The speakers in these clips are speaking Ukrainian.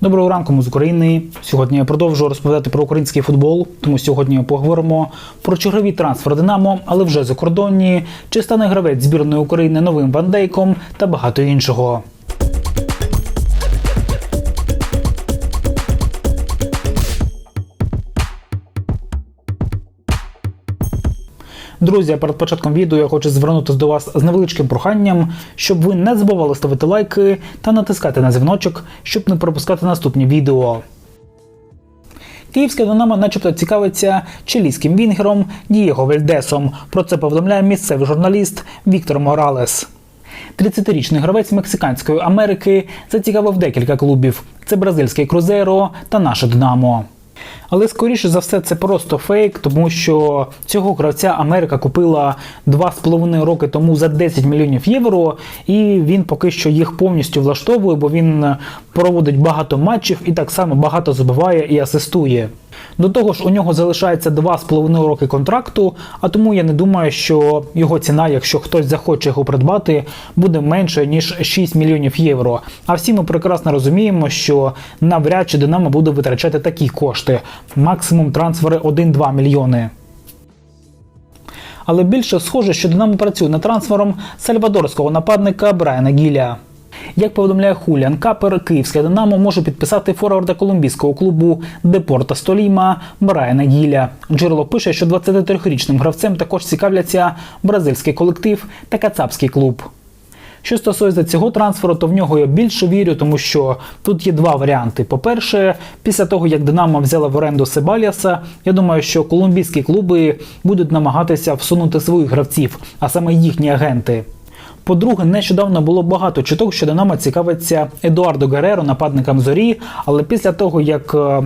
Доброго ранку ми з України. Сьогодні я продовжую розповідати про український футбол. Тому сьогодні поговоримо про чергові трансфер Динамо, але вже закордонні, чи стане гравець збірної України новим вандейком та багато іншого. Друзі, перед початком відео я хочу звернутися до вас з невеличким проханням, щоб ви не забували ставити лайки та натискати на дзвіночок, щоб не пропускати наступні відео. Київське Динамо начебто цікавиться чилійським вінгером Дієго Вельдесом. Про це повідомляє місцевий журналіст Віктор Моралес. 30-річний гравець Мексиканської Америки зацікавив декілька клубів: це бразильський Крузейро та наше Динамо. Але скоріше за все це просто фейк, тому що цього гравця Америка купила 2,5 роки тому за 10 мільйонів євро, і він поки що їх повністю влаштовує, бо він проводить багато матчів і так само багато забиває і асистує. До того ж, у нього залишається 2,5 роки контракту, а тому я не думаю, що його ціна, якщо хтось захоче його придбати, буде менше ніж 6 мільйонів євро. А всі ми прекрасно розуміємо, що навряд чи Динамо буде витрачати такі кошти. Максимум трансфери 1-2 мільйони. Але більше схоже, що Динамо працює над трансфером сальвадорського нападника Брайана Гіля. Як повідомляє Хуліан Капер, київське Динамо може підписати форварда колумбійського клубу Депорта Століма Брайана Гіля. Джерело пише, що 23-річним гравцем також цікавляться бразильський колектив та кацапський клуб. Що стосується цього трансферу, то в нього я більше вірю, тому що тут є два варіанти. По-перше, після того як Динамо взяла в оренду Себаліаса, я думаю, що колумбійські клуби будуть намагатися всунути своїх гравців, а саме їхні агенти. По-друге, нещодавно було багато чуток, що Динамо цікавиться Едуардо Гереро, нападником зорі, але після того як е,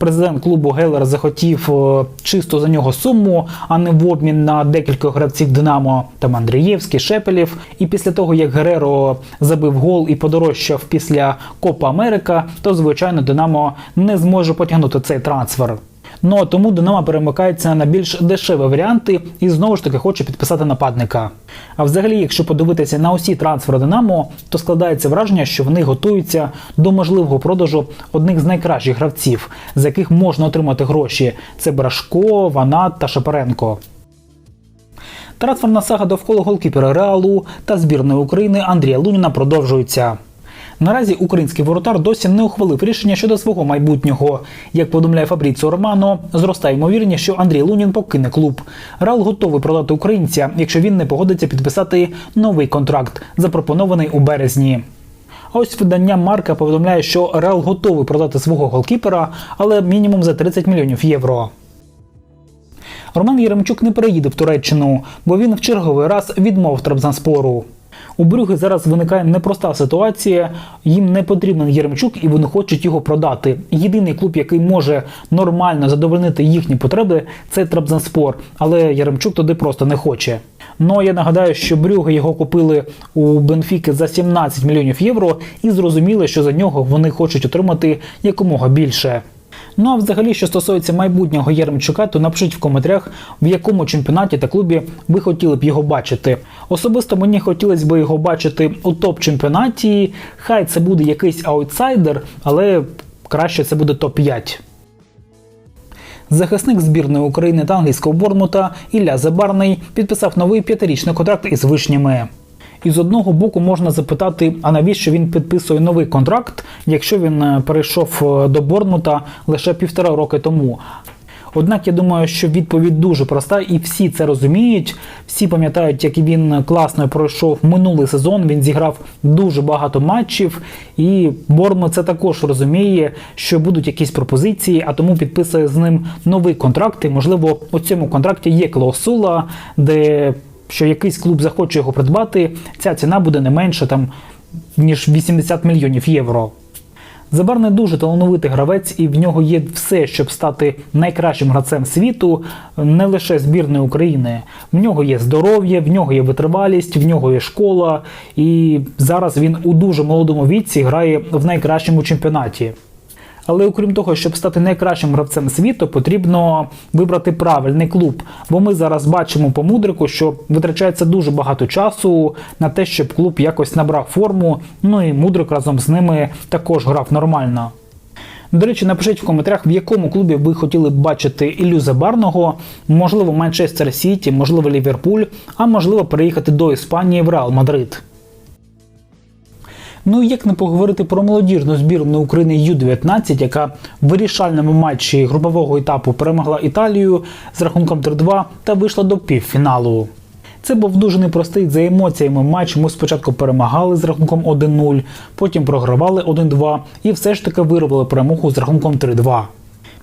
президент клубу Гелер захотів е, чисто за нього суму, а не в обмін на декілька гравців Динамо, там Андрієвський, Шепелів. І після того, як Гереро забив гол і подорожчав після Копа Америка, то звичайно Динамо не зможе потягнути цей трансфер. Ну а тому Динамо перемикається на більш дешеві варіанти і знову ж таки хоче підписати нападника. А взагалі, якщо подивитися на усі трансфери Динамо, то складається враження, що вони готуються до можливого продажу одних з найкращих гравців, з яких можна отримати гроші: це Брашко, Ванат та Шапаренко. Трансферна сага довкола голкіпера Реалу та збірної України Андрія Луніна продовжується. Наразі український воротар досі не ухвалив рішення щодо свого майбутнього. Як повідомляє Фабріціо Романо, зростає ймовірність, що Андрій Лунін покине клуб. Реал готовий продати українця, якщо він не погодиться підписати новий контракт, запропонований у березні. Ось видання Марка повідомляє, що Реал готовий продати свого голкіпера, але мінімум за 30 мільйонів євро. Роман Єремчук не переїде в Туреччину, бо він в черговий раз відмовив Трабзанспору. У Брюги зараз виникає непроста ситуація. Їм не потрібен Єремчук і вони хочуть його продати. Єдиний клуб, який може нормально задовольнити їхні потреби, це Трабзанспор. Але Єремчук туди просто не хоче. Ну я нагадаю, що Брюги його купили у Бенфіки за 17 мільйонів євро і зрозуміли, що за нього вони хочуть отримати якомога більше. Ну а взагалі, що стосується майбутнього Єремчука, то напишіть в коментарях, в якому чемпіонаті та клубі ви хотіли б його бачити. Особисто мені хотілося б його бачити у топ-чемпіонаті. Хай це буде якийсь аутсайдер, але краще це буде топ-5. Захисник збірної України та англійського Бормута Ілля Забарний підписав новий п'ятирічний контракт із вишнями. І з одного боку можна запитати, а навіщо він підписує новий контракт, якщо він е, перейшов е, до Борнмута лише півтора роки тому. Однак я думаю, що відповідь дуже проста, і всі це розуміють. Всі пам'ятають, як він класно пройшов минулий сезон. Він зіграв дуже багато матчів, і Бормут це також розуміє, що будуть якісь пропозиції, а тому підписує з ним новий контракт. І можливо, у цьому контракті є клаусула, де що якийсь клуб захоче його придбати, ця ціна буде не менше там, ніж 80 мільйонів євро. Забар не дуже талановитий гравець, і в нього є все, щоб стати найкращим гравцем світу, не лише збірної України. В нього є здоров'я, в нього є витривалість, в нього є школа, і зараз він у дуже молодому віці грає в найкращому чемпіонаті. Але окрім того, щоб стати найкращим гравцем світу, потрібно вибрати правильний клуб. Бо ми зараз бачимо по мудрику, що витрачається дуже багато часу на те, щоб клуб якось набрав форму. Ну і мудрик разом з ними також грав нормально. До речі, напишіть в коментарях, в якому клубі ви хотіли б бачити Іллю Забарного, можливо, Манчестер Сіті, можливо, Ліверпуль, а можливо, переїхати до Іспанії в Реал Мадрид. Ну і як не поговорити про молодіжну збірну України Ю-19, яка в вирішальному матчі групового етапу перемогла Італію з рахунком 3-2 та вийшла до півфіналу. Це був дуже непростий за емоціями матч. Ми спочатку перемагали з рахунком 1-0, потім програвали 1-2 і все ж таки виробили перемогу з рахунком 3-2.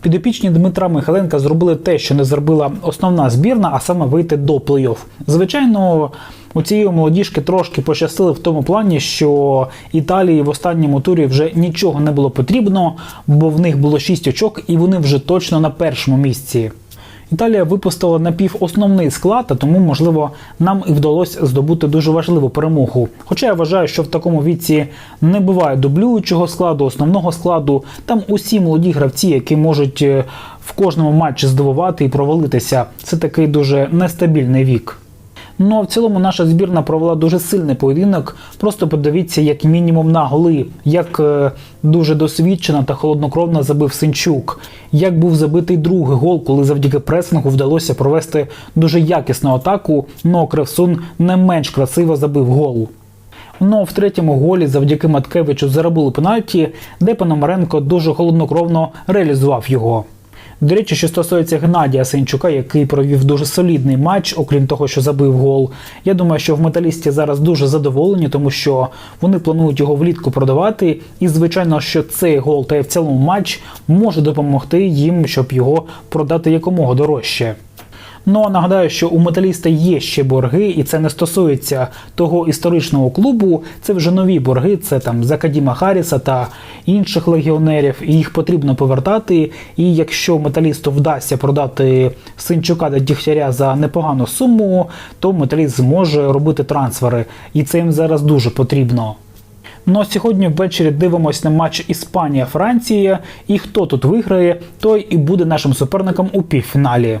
Підопічні Дмитра Михайленка зробили те, що не зробила основна збірна, а саме вийти до плей-офф. Звичайно, у цієї молодіжки трошки пощастили в тому плані, що Італії в останньому турі вже нічого не було потрібно, бо в них було 6 очок, і вони вже точно на першому місці. Італія випустила напівосновний склад, а тому, можливо, нам і вдалося здобути дуже важливу перемогу. Хоча я вважаю, що в такому віці не буває дублюючого складу, основного складу. Там усі молоді гравці, які можуть е, в кожному матчі здивувати і провалитися. Це такий дуже нестабільний вік. Ну а в цілому наша збірна провела дуже сильний поєдинок. Просто подивіться, як мінімум на голи, як е, дуже досвідчено та холоднокровно забив Синчук, як був забитий другий гол, коли завдяки пресингу вдалося провести дуже якісну атаку. но Кревсун не менш красиво забив гол. Ну, в третьому голі завдяки Маткевичу заробили пенальті, де Пономаренко дуже холоднокровно реалізував його. До речі, що стосується Геннадія Синчука, який провів дуже солідний матч, окрім того, що забив гол. Я думаю, що в металісті зараз дуже задоволені, тому що вони планують його влітку продавати. І звичайно, що цей гол та й в цілому матч може допомогти їм, щоб його продати якомога дорожче. Ну а нагадаю, що у металіста є ще борги, і це не стосується того історичного клубу. Це вже нові борги. Це там Закадіма Харріса та інших легіонерів. І їх потрібно повертати. І якщо металісту вдасться продати Синчука та Дігтяря за непогану суму, то металіст зможе робити трансфери, і це їм зараз дуже потрібно. Ну а сьогодні ввечері дивимось на матч Іспанія-Франція. І хто тут виграє, той і буде нашим суперником у півфіналі.